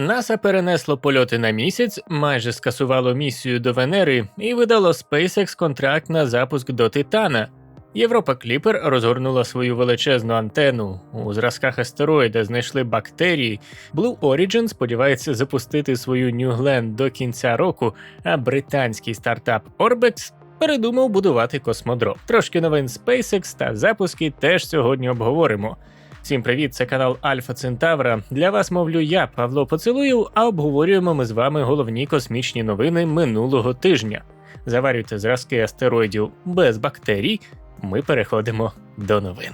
НАСА перенесло польоти на місяць, майже скасувало місію до Венери і видало SpaceX контракт на запуск до Титана. Європа Кліпер розгорнула свою величезну антенну. У зразках астероїда знайшли бактерії. Blue Origin сподівається запустити свою New Glenn до кінця року, а британський стартап Orbex передумав будувати космодром. Трошки новин SpaceX та запуски теж сьогодні обговоримо. Всім привіт, це канал Альфа Центавра. Для вас мовлю я, Павло Поцелуєв, а обговорюємо ми з вами головні космічні новини минулого тижня. Заварюйте зразки астероїдів без бактерій. Ми переходимо до новин.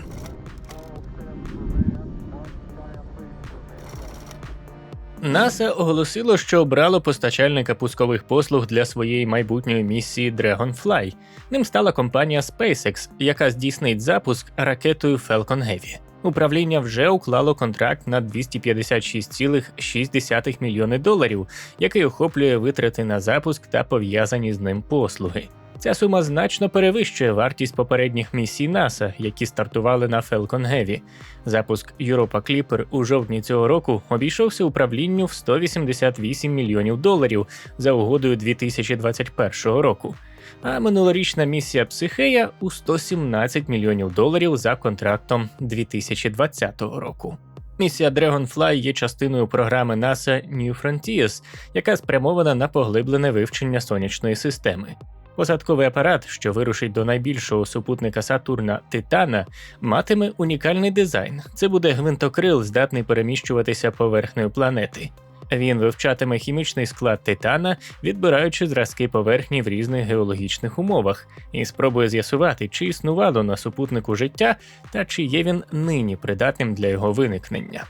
НАСА оголосило, що обрало постачальника пускових послуг для своєї майбутньої місії Dragonfly. Ним стала компанія SpaceX, яка здійснить запуск ракетою Falcon Heavy. Управління вже уклало контракт на 256,6 мільйони доларів, який охоплює витрати на запуск та пов'язані з ним послуги. Ця сума значно перевищує вартість попередніх місій НАСА, які стартували на Falcon Heavy. Запуск Europa Clipper у жовтні цього року обійшовся управлінню в 188 мільйонів доларів за угодою 2021 року. А минулорічна місія Психея у 117 мільйонів доларів за контрактом 2020 року. Місія Dragonfly є частиною програми NASA New Frontiers, яка спрямована на поглиблене вивчення сонячної системи. Посадковий апарат, що вирушить до найбільшого супутника Сатурна Титана, матиме унікальний дизайн. Це буде гвинтокрил, здатний переміщуватися поверхнею планети. Він вивчатиме хімічний склад титана, відбираючи зразки поверхні в різних геологічних умовах, і спробує з'ясувати, чи існувало на супутнику життя та чи є він нині придатним для його виникнення.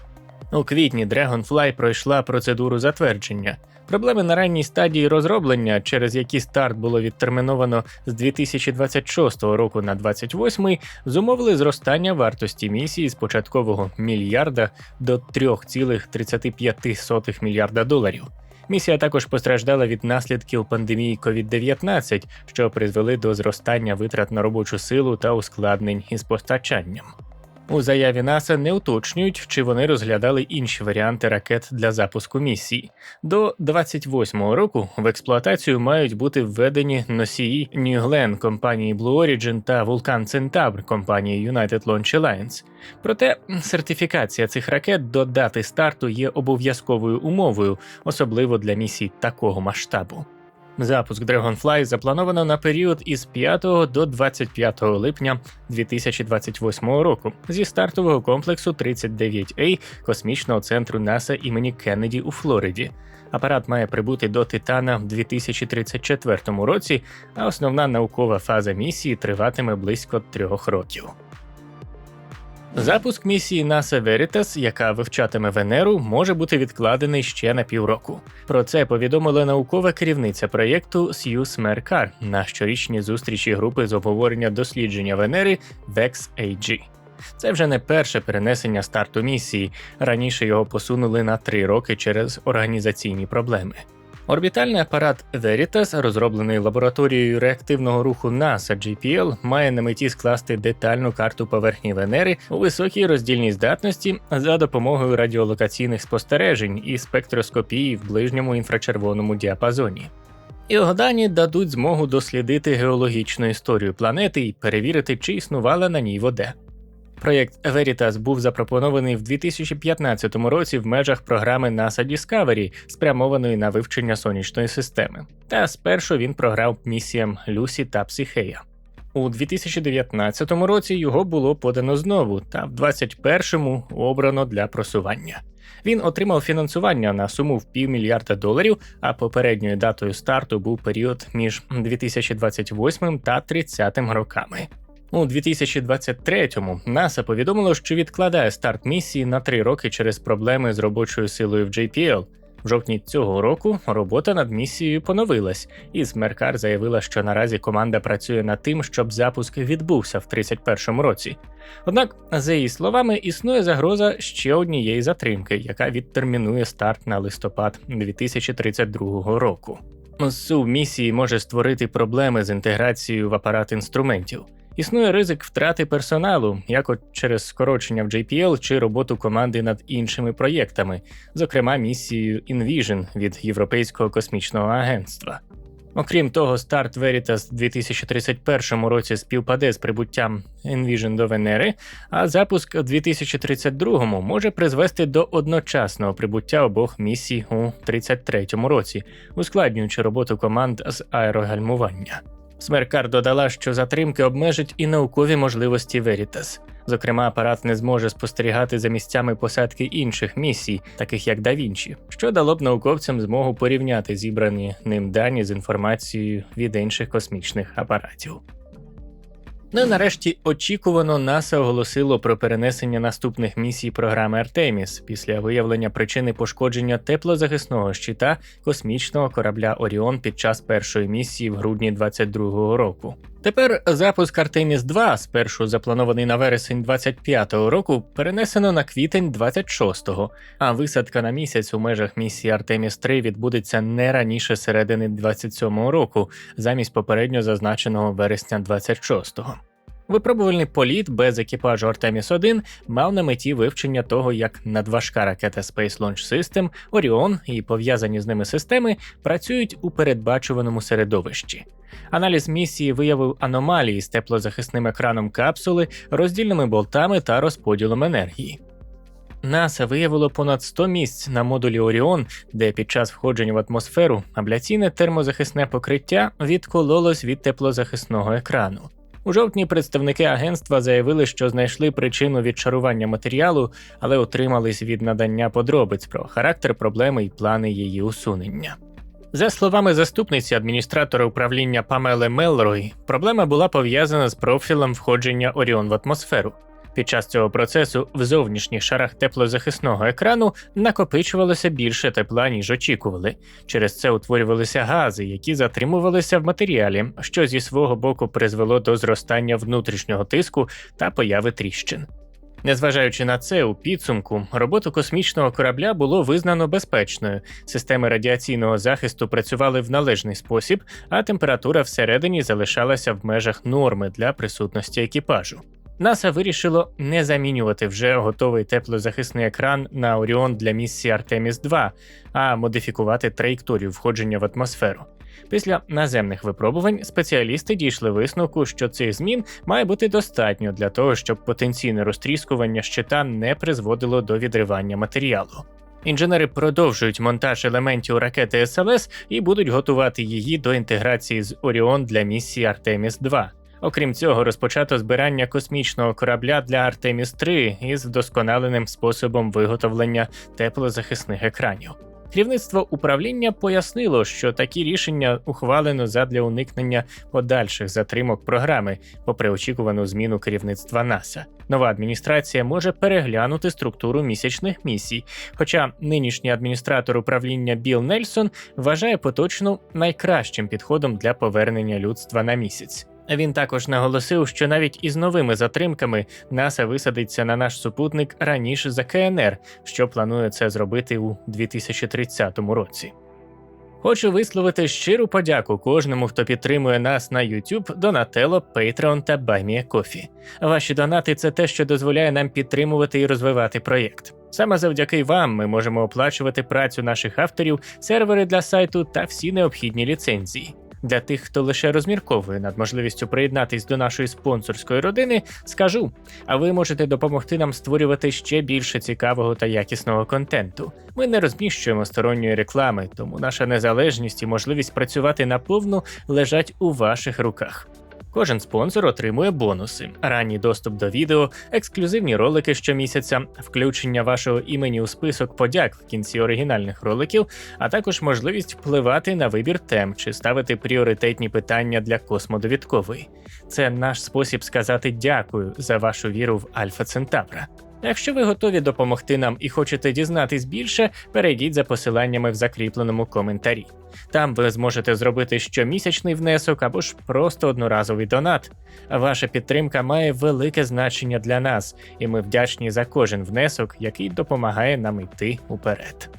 У квітні Dragonfly пройшла процедуру затвердження. Проблеми на ранній стадії розроблення, через які старт було відтерміновано з 2026 року на 2028, зумовили зростання вартості місії з початкового мільярда до 3,35 мільярда доларів. Місія також постраждала від наслідків пандемії COVID-19, що призвели до зростання витрат на робочу силу та ускладнень із постачанням. У заяві НАСА не уточнюють, чи вони розглядали інші варіанти ракет для запуску місії. До 28-го року в експлуатацію мають бути введені носії Glenn компанії Blue Origin та Vulcan Centaur компанії United Launch Alliance. Проте сертифікація цих ракет до дати старту є обов'язковою умовою, особливо для місій такого масштабу. Запуск Dragonfly заплановано на період із 5 до 25 липня 2028 року зі стартового комплексу 39A космічного центру НАСА імені Кеннеді у Флориді. Апарат має прибути до Титана в 2034 році, а основна наукова фаза місії триватиме близько трьох років. Запуск місії NASA Veritas, яка вивчатиме Венеру, може бути відкладений ще на півроку. Про це повідомила наукова керівниця проєкту Сью Смеркар на щорічній зустрічі групи з обговорення дослідження Венери VEX-AG. Це вже не перше перенесення старту місії. Раніше його посунули на три роки через організаційні проблеми. Орбітальний апарат Veritas, розроблений лабораторією реактивного руху NASA JPL, має на меті скласти детальну карту поверхні Венери у високій роздільній здатності за допомогою радіолокаційних спостережень і спектроскопії в ближньому інфрачервоному діапазоні. Його дані дадуть змогу дослідити геологічну історію планети і перевірити, чи існувала на ній вода. Проєкт Veritas був запропонований в 2015 році в межах програми NASA Discovery, спрямованої на вивчення сонячної системи. Та спершу він програв місіям Люсі та Психея. У 2019 році його було подано знову, та в 2021 обрано для просування. Він отримав фінансування на суму в півмільярда доларів, а попередньою датою старту був період між 2028 та 30 роками. У 2023-му НАСА повідомило, що відкладає старт місії на три роки через проблеми з робочою силою в JPL. В жовтні цього року робота над місією поновилась, і Смеркар заявила, що наразі команда працює над тим, щоб запуск відбувся в 31-му році. Однак, за її словами, існує загроза ще однієї затримки, яка відтермінує старт на листопад 2032 року. Сув місії може створити проблеми з інтеграцією в апарат інструментів. Існує ризик втрати персоналу, як от через скорочення в JPL чи роботу команди над іншими проєктами, зокрема місією InVision від Європейського космічного агентства. Окрім того, старт Veritas в 2031 році співпаде з прибуттям Envision до Венери, а запуск у 2032 може призвести до одночасного прибуття обох місій у 2033 році, ускладнюючи роботу команд з аерогальмування. Смеркар додала, що затримки обмежать і наукові можливості Veritas. Зокрема, апарат не зможе спостерігати за місцями посадки інших місій, таких як Давінчі, що дало б науковцям змогу порівняти зібрані ним дані з інформацією від інших космічних апаратів. Ну і нарешті очікувано НАСА оголосило про перенесення наступних місій програми Артеміс після виявлення причини пошкодження теплозахисного щита космічного корабля Оріон під час першої місії в грудні 2022 року. Тепер запуск Артеміс 2, спершу запланований на вересень 25-го року, перенесено на квітень 26-го, а висадка на місяць у межах місії Artemis 3 відбудеться не раніше середини 27-го року, замість попередньо зазначеного вересня 26-го. Випробувальний політ без екіпажу Артеміс 1 мав на меті вивчення того, як надважка ракета Space Launch System, Оріон і пов'язані з ними системи працюють у передбачуваному середовищі. Аналіз місії виявив аномалії з теплозахисним екраном капсули, роздільними болтами та розподілом енергії. НАСА виявило понад 100 місць на модулі Оріон, де під час входження в атмосферу абляційне термозахисне покриття відкололось від теплозахисного екрану. У жовтні представники агентства заявили, що знайшли причину відчарування матеріалу, але утримались від надання подробиць про характер проблеми і плани її усунення. За словами заступниці адміністратора управління Памели Мелрой, проблема була пов'язана з профілем входження Оріон в атмосферу. Під час цього процесу в зовнішніх шарах теплозахисного екрану накопичувалося більше тепла, ніж очікували. Через це утворювалися гази, які затримувалися в матеріалі, що зі свого боку призвело до зростання внутрішнього тиску та появи тріщин. Незважаючи на це, у підсумку роботу космічного корабля було визнано безпечною. Системи радіаційного захисту працювали в належний спосіб, а температура всередині залишалася в межах норми для присутності екіпажу. НАСА вирішило не замінювати вже готовий теплозахисний екран на Оріон для місії Артеміс 2, а модифікувати траєкторію входження в атмосферу. Після наземних випробувань спеціалісти дійшли висновку, що цих змін має бути достатньо для того, щоб потенційне розтріскування щита не призводило до відривання матеріалу. Інженери продовжують монтаж елементів ракети СЛС і будуть готувати її до інтеграції з Оріон для місії Артеміс 2. Окрім цього, розпочато збирання космічного корабля для Артеміс 3 із вдосконаленим способом виготовлення теплозахисних екранів. Керівництво управління пояснило, що такі рішення ухвалено задля уникнення подальших затримок програми, попри очікувану зміну керівництва НАСА. Нова адміністрація може переглянути структуру місячних місій. Хоча нинішній адміністратор управління Біл Нельсон вважає поточну найкращим підходом для повернення людства на місяць. Він також наголосив, що навіть із новими затримками НАСА висадиться на наш супутник раніше за КНР, що планує це зробити у 2030 році. Хочу висловити щиру подяку кожному, хто підтримує нас на YouTube, Donatello, Patreon та BuyMeACoffee. Ваші донати це те, що дозволяє нам підтримувати і розвивати проєкт. Саме завдяки вам ми можемо оплачувати працю наших авторів, сервери для сайту та всі необхідні ліцензії. Для тих, хто лише розмірковує над можливістю приєднатись до нашої спонсорської родини, скажу: а ви можете допомогти нам створювати ще більше цікавого та якісного контенту. Ми не розміщуємо сторонньої реклами, тому наша незалежність і можливість працювати наповну лежать у ваших руках. Кожен спонсор отримує бонуси, ранній доступ до відео, ексклюзивні ролики щомісяця, включення вашого імені у список подяк в кінці оригінальних роликів, а також можливість впливати на вибір тем чи ставити пріоритетні питання для космодовідкової. Це наш спосіб сказати дякую за вашу віру в Альфа Центавра. Якщо ви готові допомогти нам і хочете дізнатись більше, перейдіть за посиланнями в закріпленому коментарі. Там ви зможете зробити щомісячний внесок або ж просто одноразовий донат. Ваша підтримка має велике значення для нас, і ми вдячні за кожен внесок, який допомагає нам йти уперед.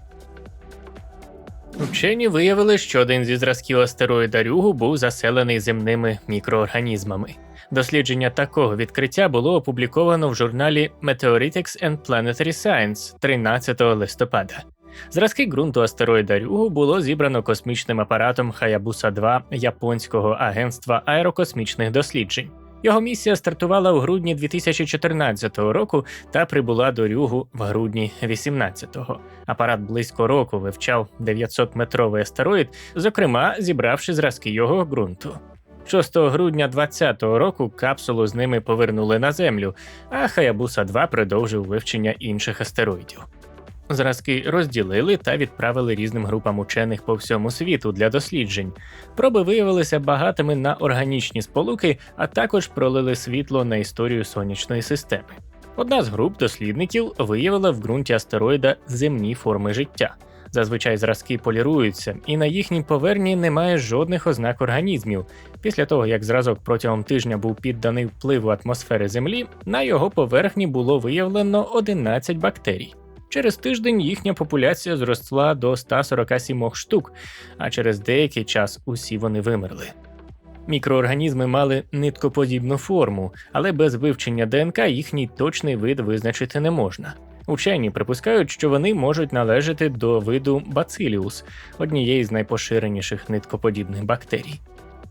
Вчені виявили, що один зі зразків астероїда Рюгу був заселений земними мікроорганізмами. Дослідження такого відкриття було опубліковано в журналі Meteoritics and Planetary Science 13 листопада. Зразки ґрунту астероїда Рюгу було зібрано космічним апаратом Хаябуса 2 японського агентства аерокосмічних досліджень. Його місія стартувала у грудні 2014 року та прибула до Рюгу в грудні 2018-го. Апарат близько року вивчав 900-метровий астероїд, зокрема зібравши зразки його ґрунту. 6 грудня 2020 року капсулу з ними повернули на землю, а Хаябуса 2 продовжив вивчення інших астероїдів. Зразки розділили та відправили різним групам учених по всьому світу для досліджень. Проби виявилися багатими на органічні сполуки, а також пролили світло на історію сонячної системи. Одна з груп дослідників виявила в ґрунті астероїда земні форми життя. Зазвичай зразки поліруються, і на їхній поверхні немає жодних ознак організмів. Після того, як зразок протягом тижня був підданий впливу атмосфери Землі, на його поверхні було виявлено 11 бактерій. Через тиждень їхня популяція зросла до 147 штук, а через деякий час усі вони вимерли. Мікроорганізми мали ниткоподібну форму, але без вивчення ДНК їхній точний вид визначити не можна. Учені припускають, що вони можуть належати до виду Bacillus, однієї з найпоширеніших ниткоподібних бактерій.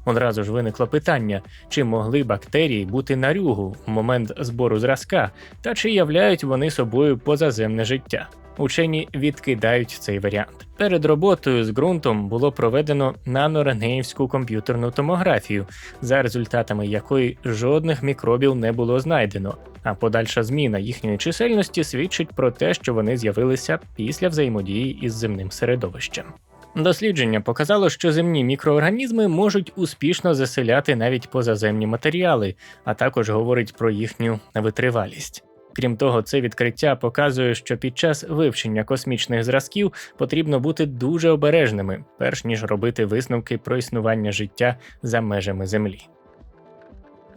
Одразу ж виникло питання, чи могли бактерії бути на рюгу в момент збору зразка, та чи являють вони собою позаземне життя. Учені відкидають цей варіант. Перед роботою з ґрунтом було проведено нанорентгенівську комп'ютерну томографію, за результатами якої жодних мікробів не було знайдено, а подальша зміна їхньої чисельності свідчить про те, що вони з'явилися після взаємодії із земним середовищем. Дослідження показало, що земні мікроорганізми можуть успішно заселяти навіть позаземні матеріали, а також говорить про їхню витривалість. Крім того, це відкриття показує, що під час вивчення космічних зразків потрібно бути дуже обережними, перш ніж робити висновки про існування життя за межами Землі.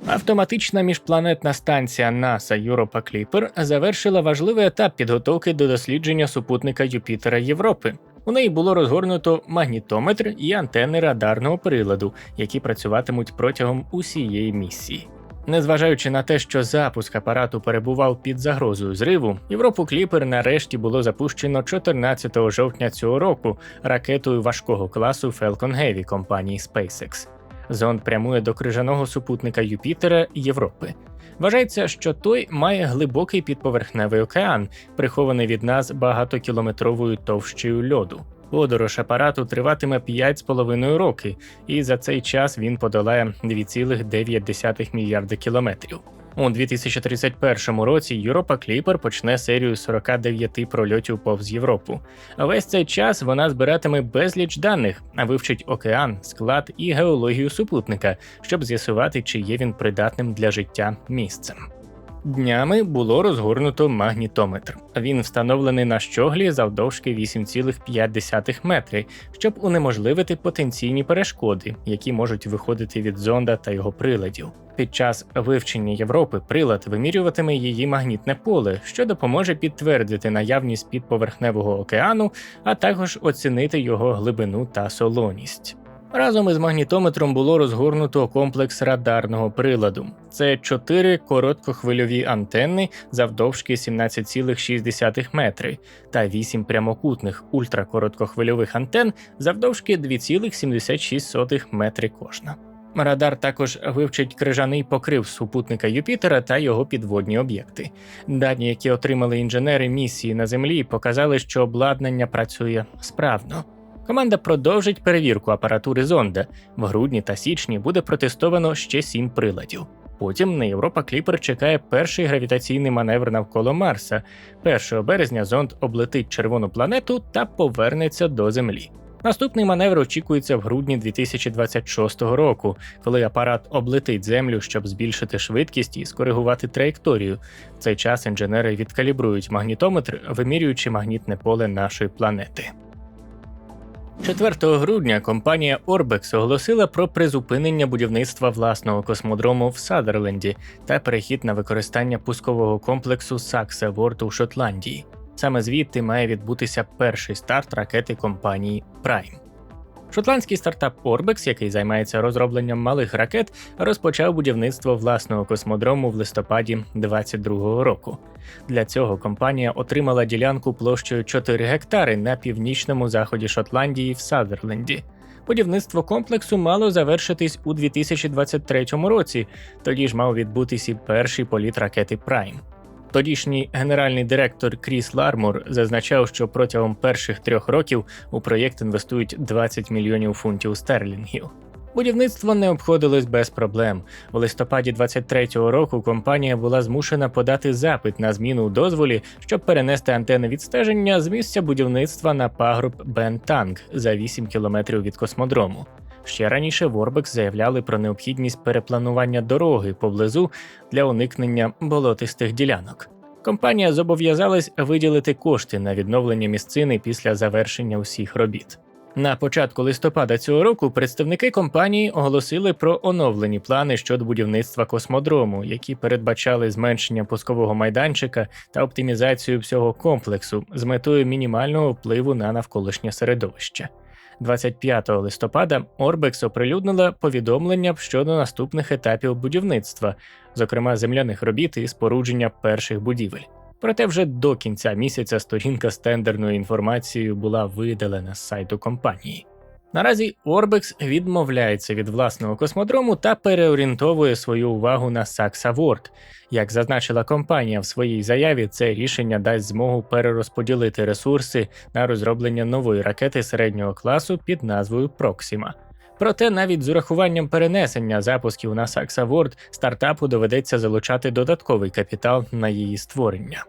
Автоматична міжпланетна станція NASA Europa Clipper завершила важливий етап підготовки до дослідження супутника Юпітера Європи. У неї було розгорнуто магнітометр і антенни радарного приладу, які працюватимуть протягом усієї місії. Незважаючи на те, що запуск апарату перебував під загрозою зриву, Європу Кліпер нарешті було запущено 14 жовтня цього року ракетою важкого класу Falcon Heavy компанії SpaceX. Зонд прямує до крижаного супутника Юпітера Європи. Вважається, що той має глибокий підповерхневий океан, прихований від нас багатокілометровою товщею льоду. Подорож апарату триватиме 5,5 роки, і за цей час він подолає 2,9 мільярди кілометрів. У 2031 році Європа Кліпер почне серію 49 прольотів повз Європу. Весь цей час вона збиратиме безліч даних, а вивчить океан, склад і геологію супутника, щоб з'ясувати, чи є він придатним для життя місцем. Днями було розгорнуто магнітометр. Він встановлений на щоглі завдовжки 8,5 метри, щоб унеможливити потенційні перешкоди, які можуть виходити від зонда та його приладів. Під час вивчення Європи прилад вимірюватиме її магнітне поле, що допоможе підтвердити наявність підповерхневого океану, а також оцінити його глибину та солоність. Разом із магнітометром було розгорнуто комплекс радарного приладу. Це чотири короткохвильові антенни завдовжки 17,6 метри та вісім прямокутних ультракороткохвильових антен завдовжки 2,76 метри кожна. Радар також вивчить крижаний покрив супутника Юпітера та його підводні об'єкти. Дані, які отримали інженери місії на Землі, показали, що обладнання працює справно. Команда продовжить перевірку апаратури зонда. В грудні та січні буде протестовано ще сім приладів. Потім на Європа Кліпер чекає перший гравітаційний маневр навколо Марса. 1 березня зонд облетить червону планету та повернеться до Землі. Наступний маневр очікується в грудні 2026 року, коли апарат облетить Землю, щоб збільшити швидкість і скоригувати траєкторію. В цей час інженери відкалібрують магнітометр, вимірюючи магнітне поле нашої планети. 4 грудня компанія Orbex оголосила про призупинення будівництва власного космодрому в Садерленді та перехід на використання пускового комплексу Сакса Ворд у Шотландії. Саме звідти має відбутися перший старт ракети компанії Prime. Шотландський стартап Orbex, який займається розробленням малих ракет, розпочав будівництво власного космодрому в листопаді 2022 року. Для цього компанія отримала ділянку площею 4 гектари на північному заході Шотландії в Сазерленді. Будівництво комплексу мало завершитись у 2023 році. Тоді ж мав відбутися і перший політ ракети Прайм. Тодішній генеральний директор Кріс Лармур зазначав, що протягом перших трьох років у проєкт інвестують 20 мільйонів фунтів стерлінгів. Будівництво не обходилось без проблем. У листопаді 23-го року компанія була змушена подати запит на зміну у дозволі, щоб перенести антени відстеження з місця будівництва на пагруб Бентанг за 8 кілометрів від космодрому. Ще раніше Ворбекс заявляли про необхідність перепланування дороги поблизу для уникнення болотистих ділянок. Компанія зобов'язалась виділити кошти на відновлення місцини після завершення усіх робіт. На початку листопада цього року представники компанії оголосили про оновлені плани щодо будівництва космодрому, які передбачали зменшення пускового майданчика та оптимізацію всього комплексу з метою мінімального впливу на навколишнє середовище. 25 листопада Орбекс оприлюднила повідомлення щодо наступних етапів будівництва, зокрема земляних робіт і спорудження перших будівель. Проте вже до кінця місяця сторінка з тендерною інформацією була видалена з сайту компанії. Наразі Orbex відмовляється від власного космодрому та переорієнтовує свою увагу на Саксаворд. Як зазначила компанія в своїй заяві, це рішення дасть змогу перерозподілити ресурси на розроблення нової ракети середнього класу під назвою Проксіма. Проте навіть з урахуванням перенесення запусків на Саксаворд стартапу доведеться залучати додатковий капітал на її створення.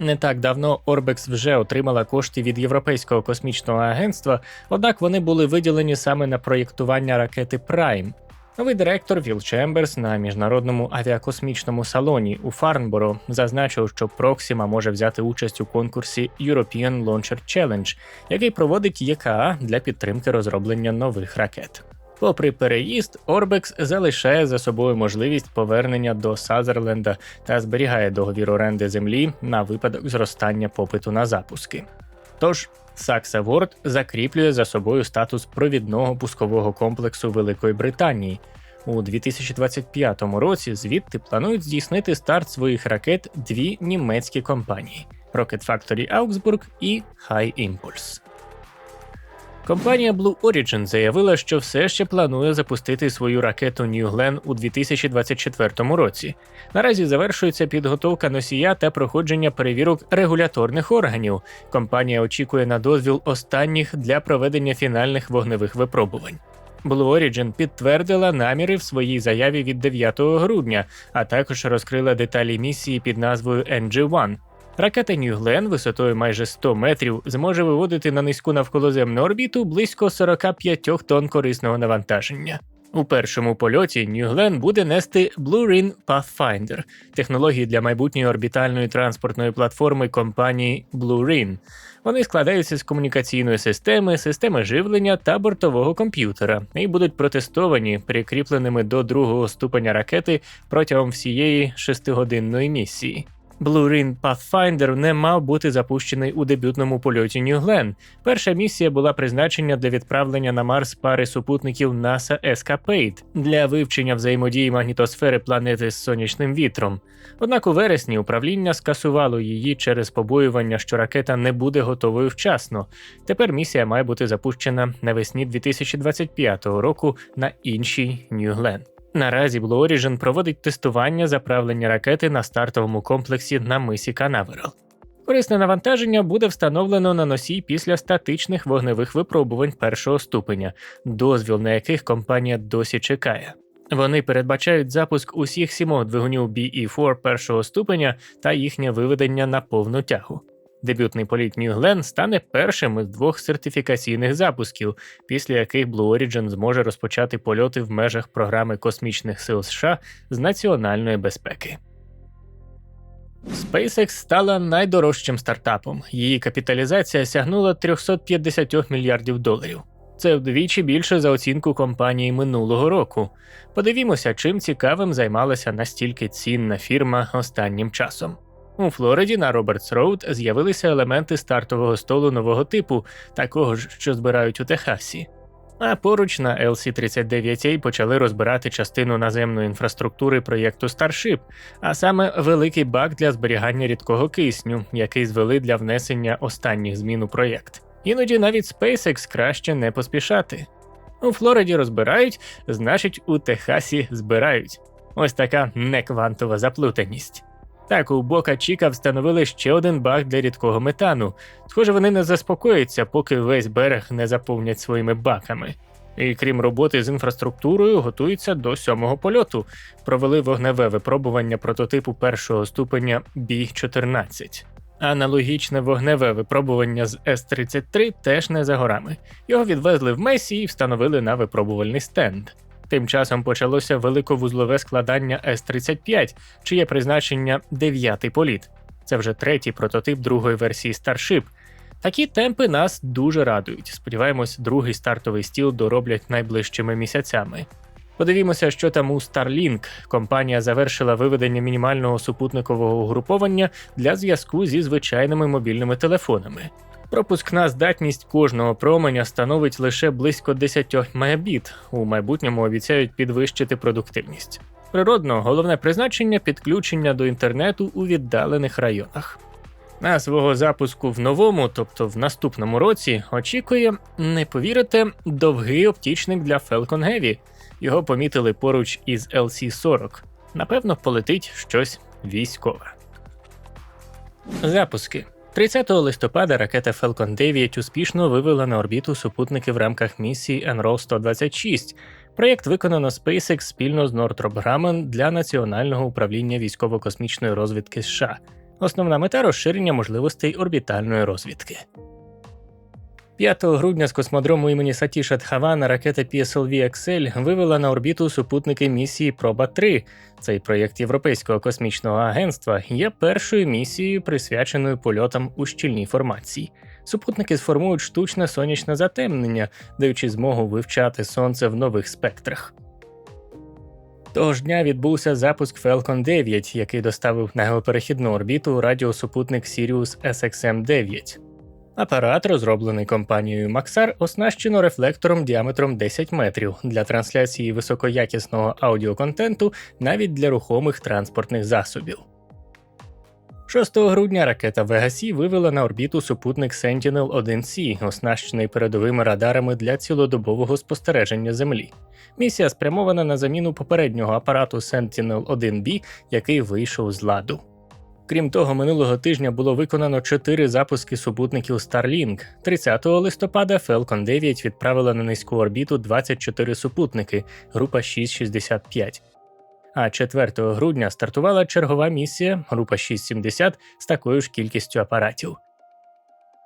Не так давно Орбекс вже отримала кошти від Європейського космічного агентства, однак вони були виділені саме на проєктування ракети Prime. Новий директор Віл Чемберс на міжнародному авіакосмічному салоні у Фарнборо зазначив, що Проксіма може взяти участь у конкурсі European Launcher Challenge, який проводить ЄКА для підтримки розроблення нових ракет. Попри переїзд, Орбекс залишає за собою можливість повернення до Сазерленда та зберігає договір оренди землі на випадок зростання попиту на запуски. Тож Сакса Ворд закріплює за собою статус провідного пускового комплексу Великої Британії. У 2025 році звідти планують здійснити старт своїх ракет дві німецькі компанії Rocket Factory Augsburg і High Impulse. Компанія Blue Origin заявила, що все ще планує запустити свою ракету New Glenn у 2024 році. Наразі завершується підготовка носія та проходження перевірок регуляторних органів. Компанія очікує на дозвіл останніх для проведення фінальних вогневих випробувань. Blue Origin підтвердила наміри в своїй заяві від 9 грудня, а також розкрила деталі місії під назвою NG-1. Ракета Glenn висотою майже 100 метрів зможе виводити на низьку навколоземну орбіту близько 45 тонн корисного навантаження. У першому польоті Glenn буде нести Blue Ring Pathfinder технології для майбутньої орбітальної транспортної платформи компанії Blue Ring. Вони складаються з комунікаційної системи, системи живлення та бортового комп'ютера і будуть протестовані прикріпленими до другого ступеня ракети протягом всієї шестигодинної місії. Blue Ring Pathfinder не мав бути запущений у дебютному польоті New Glenn. Перша місія була призначена для відправлення на Марс пари супутників NASA Escapade для вивчення взаємодії магнітосфери планети з сонячним вітром. Однак у вересні управління скасувало її через побоювання, що ракета не буде готовою вчасно. Тепер місія має бути запущена навесні 2025 року на іншій New Glenn. Наразі Blue Origin проводить тестування заправлення ракети на стартовому комплексі на мисі Канаверал. Корисне навантаження буде встановлено на носій після статичних вогневих випробувань першого ступеня, дозвіл на яких компанія досі чекає. Вони передбачають запуск усіх сімох двигунів BE4 першого ступеня та їхнє виведення на повну тягу. Дебютний політ New Glenn стане першим із двох сертифікаційних запусків, після яких Blue Origin зможе розпочати польоти в межах програми космічних сил США з національної безпеки. SpaceX стала найдорожчим стартапом. Її капіталізація сягнула 350 мільярдів доларів. Це вдвічі більше за оцінку компанії минулого року. Подивімося, чим цікавим займалася настільки цінна фірма останнім часом. У Флориді на Робертс Роуд з'явилися елементи стартового столу нового типу, такого ж, що збирають у Техасі. А поруч на LC-39A почали розбирати частину наземної інфраструктури проєкту Starship, а саме великий бак для зберігання рідкого кисню, який звели для внесення останніх змін у проєкт. Іноді навіть SpaceX краще не поспішати. У Флориді розбирають, значить, у Техасі збирають. Ось така неквантова заплутаність. Так, у Бока Чіка встановили ще один бак для рідкого метану. Схоже, вони не заспокояться, поки весь берег не заповнять своїми баками. І крім роботи з інфраструктурою, готуються до сьомого польоту. Провели вогневе випробування прототипу першого ступеня Біг-14. Аналогічне вогневе випробування з С-33 теж не за горами. Його відвезли в Месі і встановили на випробувальний стенд. Тим часом почалося великовузлове складання С-35, чиє призначення дев'ятий політ. Це вже третій прототип другої версії Starship. Такі темпи нас дуже радують. Сподіваємось, другий стартовий стіл дороблять найближчими місяцями. Подивімося, що там у Starlink. Компанія завершила виведення мінімального супутникового угруповання для зв'язку зі звичайними мобільними телефонами. Пропускна здатність кожного променя становить лише близько 10 мегабіт. У майбутньому обіцяють підвищити продуктивність. Природно, головне призначення підключення до інтернету у віддалених районах. На свого запуску в новому, тобто в наступному році, очікує, не повірите, довгий оптічник для Falcon Heavy. Його помітили поруч із LC-40. Напевно, полетить щось військове. Запуски. 30 листопада ракета Falcon 9 успішно вивела на орбіту супутники в рамках місії Enroll 126. Проєкт виконано SpaceX спільно з Northrop Grumman для Національного управління військово-космічної розвідки США. Основна мета розширення можливостей орбітальної розвідки. 5 грудня з космодрому імені Сатіша Тхавана ракета PSLV XL вивела на орбіту супутники місії Проба 3 Цей проєкт Європейського космічного агентства є першою місією, присвяченою польотам у щільній формації. Супутники сформують штучне сонячне затемнення, даючи змогу вивчати сонце в нових спектрах. Того ж дня відбувся запуск Falcon 9, який доставив на геоперехідну орбіту радіосупутник Sirius SXM-9. Апарат, розроблений компанією Maxar, оснащено рефлектором діаметром 10 метрів для трансляції високоякісного аудіоконтенту навіть для рухомих транспортних засобів. 6 грудня ракета C вивела на орбіту супутник Sentinel-1C, оснащений передовими радарами для цілодобового спостереження Землі. Місія спрямована на заміну попереднього апарату Sentinel-1B, який вийшов з ладу. Крім того, минулого тижня було виконано 4 запуски супутників Starlink. 30 листопада Falcon 9 відправила на низьку орбіту 24 супутники, група 665. А 4 грудня стартувала чергова місія, група 670 з такою ж кількістю апаратів.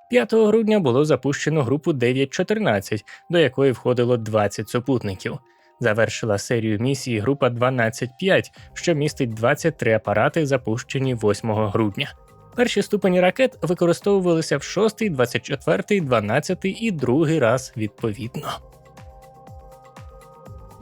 5 грудня було запущено групу 914, до якої входило 20 супутників. Завершила серію місії група 12.5, що містить 23 апарати, запущені 8 грудня. Перші ступені ракет використовувалися в 6, 24, 12 і другий раз відповідно.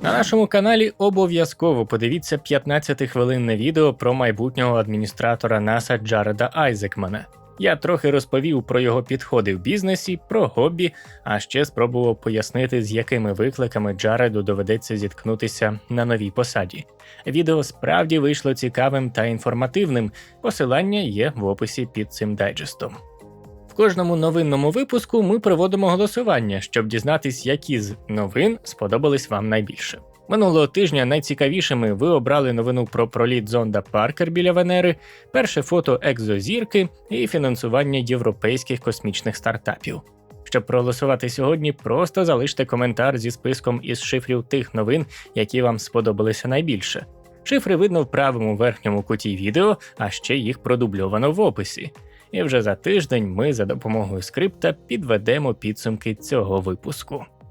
На нашому каналі обов'язково подивіться 15-хвилинне відео про майбутнього адміністратора НАСА Джареда Айзекмана. Я трохи розповів про його підходи в бізнесі, про хобі, а ще спробував пояснити, з якими викликами Джареду доведеться зіткнутися на новій посаді. Відео справді вийшло цікавим та інформативним. Посилання є в описі під цим дайджестом. В кожному новинному випуску ми проводимо голосування, щоб дізнатись, які з новин сподобались вам найбільше. Минулого тижня найцікавішими ви обрали новину про проліт зонда Паркер біля Венери, перше фото екзозірки і фінансування європейських космічних стартапів. Щоб проголосувати сьогодні, просто залиште коментар зі списком із шифрів тих новин, які вам сподобалися найбільше. Шифри видно в правому верхньому куті відео, а ще їх продубльовано в описі. І вже за тиждень ми за допомогою скрипта підведемо підсумки цього випуску.